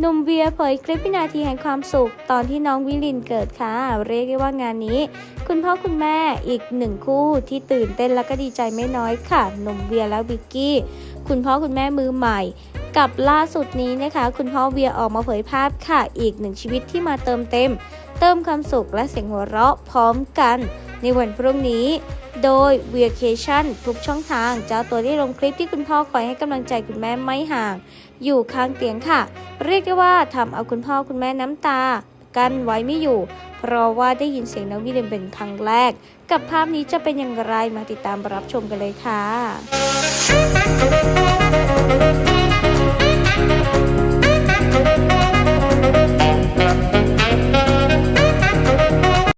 หนุ่มเบียเผยคลิปวินาทีแห่งความสุข ตอนที่น้องวิลินเกิดค่ะ เรียกได้ว่างานนี้ คุณพ่อคุณแม่อีกหนึ่งคู่ที่ตื่นเต้นและก็ดีใจไม่น้อยค่ะ หนุ่มเวียและวิกกี้ คุณพ่อคุณแม่มือใหม่กับล่าสุดนี้นะคะ คุณพ่อเวียออกมาเผยภาพค่ะ อีกหนึ่งชีวิตที่มาเติมเต็ม เติมความสุขและเสียงหัวเราะพร้อมกัน ในวันพรุ่งนี้ โดย v ี a c a t i o n ทุกช่องทาง เจ้าตัวได้ลงคลิปที่คุณพ่อคอยให้กำลังใจคุณแม่ไม่ห่าง อยู่ข้างเตียงค่ะ เรียกได้ว่าทำเอาคุณพ่อคุณแม่น้ำตา กันไว้ไม่อยู่ เพราะว่าได้ยินเสียงน้องวิเลนเป็นครั้งแรก กับภาพนี้จะเป็นอย่างไรมาติดตามรับชมกันเลยค่ะ